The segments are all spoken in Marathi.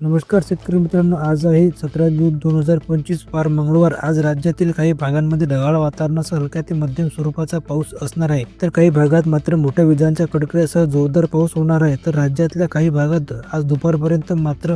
नमस्कार शेतकरी मित्रांनो आज आहे सतरा जून दोन हजार पंचवीस वार मंगळवार. आज राज्यातील काही भागांमध्ये ढगाळ वातावरणासह हलक्या ते मध्यम स्वरूपाचा पाऊस असणार आहे. तर काही भागात मात्र मोठ्या विजांच्या कडकड्यासह जोरदार पाऊस होणार आहे. तर राज्यातल्या काही भागात आज दुपारपर्यंत मात्र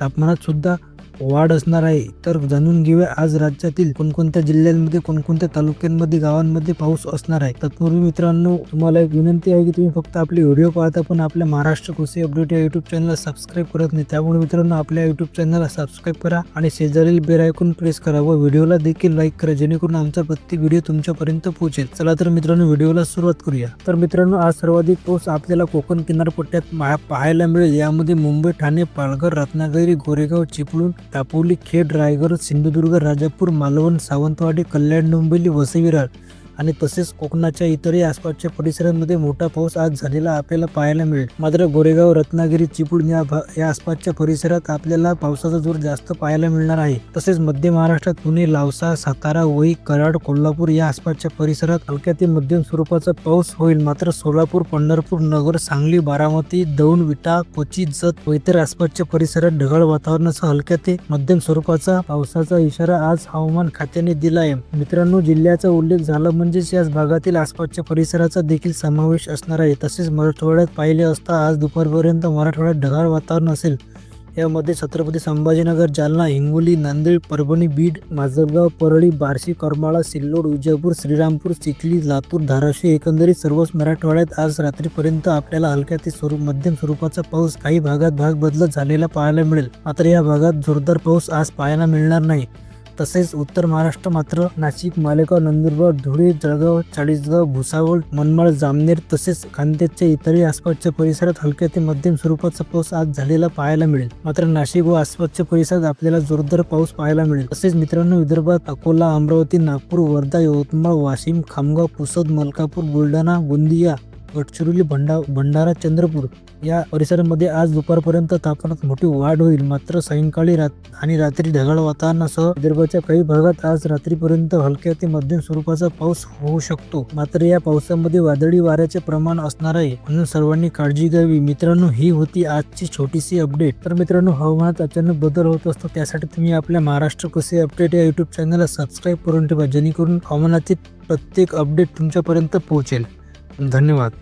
तापमानात सुद्धा वाढ असणार आहे. तर जाणून घेऊया आज राज्यातील कोणकोणत्या जिल्ह्यांमध्ये कोणकोणत्या तालुक्यांमध्ये गावांमध्ये पाऊस असणार आहे. तत्पूर्वी मित्रांनो तुम्हाला एक विनंती आहे की तुम्ही फक्त आपले व्हिडिओ पाहता पण आपल्या महाराष्ट्र कृषी अपडेट या युट्यूब चॅनलला सबस्क्राईब करत नाही. त्यामुळे मित्रांनो आपल्या युट्यूब चॅनलला सबस्क्राईब करा आणि शेजारील बेल आयकॉन प्रेस करा व व्हिडिओला देखील लाईक करा जेणेकरून आमचा प्रत्येक व्हिडिओ तुमच्यापर्यंत पोहोचेल. चला तर मित्रांनो व्हिडिओला सुरुवात करूया. तर मित्रांनो आज सर्वाधिक पाऊस आपल्याला कोकण किनारपट्ट्यात पाहायला मिळेल. यामध्ये मुंबई ठाणे पालघर रत्नागिरी गोरेगाव चिपळूण दापोली खेड रायगड सिंधुदुर्ग राजापूर मालवण सावंतवाडी कल्याण डोंबिवली वसई विरार आणि तसेच कोकणाच्या इतरही आसपासच्या परिसरांमध्ये मोठा पाऊस आज झालेला आपल्याला पाहायला मिळेल. मात्र गोरेगाव रत्नागिरी चिपळूण या भा या आसपासच्या परिसरात आपल्याला पावसाचा जोर जास्त पाहायला मिळणार आहे. तसेच मध्य महाराष्ट्रात पुणे लावसा सातारा वई कराड कोल्हापूर या आसपासच्या परिसरात हलक्या ते मध्यम स्वरूपाचा पाऊस होईल. मात्र सोलापूर पंढरपूर नगर सांगली बारामती दौंड विटा कोची जत व इतर आसपासच्या परिसरात ढगाळ वातावरणासह हलक्या ते मध्यम स्वरूपाचा पावसाचा इशारा आज हवामान खात्याने दिला आहे मित्रांनो जिल्ह्याचा उल्लेख झाला म्हणजेच याच भागातील आसपासच्या परिसराचा देखील समावेश असणार आहे. तसेच मराठवाड्यात पाहिले असता आज दुपारपर्यंत मराठवाड्यात ढगाळ वातावरण असेल. यामध्ये छत्रपती संभाजीनगर जालना हिंगोली नांदेड परभणी बीड माजलगाव परळी बार्शी करमाळा सिल्लोड विजापूर श्रीरामपूर चिखली लातूर धाराशिव एकंदरीत सर्वच मराठवाड्यात आज रात्रीपर्यंत आपल्याला हलक्या ते स्वरूप मध्यम स्वरूपाचा पाऊस काही भागात भाग बदलत झालेला पाहायला मिळेल. मात्र या भागात जोरदार पाऊस आज पाहायला मिळणार नाही. तसेच उत्तर महाराष्ट्र मात्र नाशिक मालेगाव नंदुरबार धुळे जळगाव चाळीसगाव भुसावळ मनमाड जामनेर तसेच खानदेशच्या इतरही आसपासच्या परिसरात हलक्या ते मध्यम स्वरूपाचा पाऊस आज झालेला पाहायला मिळेल. मात्र नाशिक व आसपासच्या परिसरात आपल्याला जोरदार पाऊस पाहायला मिळेल. तसेच मित्रांनो विदर्भात अकोला अमरावती नागपूर वर्धा यवतमाळ वाशिम खामगाव पुसद मलकापूर बुलढाणा गोंदिया गडचिरोली भंडा भंडारा चंद्रपूर या परिसरामध्ये आज दुपारपर्यंत तापमानात मोठी वाढ होईल. मात्र सायंकाळी रात आणि रात्री ढगाळ वातावरणासह विदर्भाच्या काही भागात आज रात्रीपर्यंत हलक्या ते मध्यम स्वरूपाचा पाऊस होऊ शकतो. मात्र या पावसामध्ये वादळी वाऱ्याचे प्रमाण असणार आहे म्हणून सर्वांनी काळजी घ्यावी. मित्रांनो ही होती आजची छोटीशी अपडेट. तर मित्रांनो हवामानात अचानक बदल होत असतो त्यासाठी तुम्ही आपल्या महाराष्ट्र कसे अपडेट या युट्यूब चॅनलला सबस्क्राईब करून ठेवा जेणेकरून हवामानातील प्रत्येक अपडेट तुमच्यापर्यंत पोहोचेल. धन्यवाद.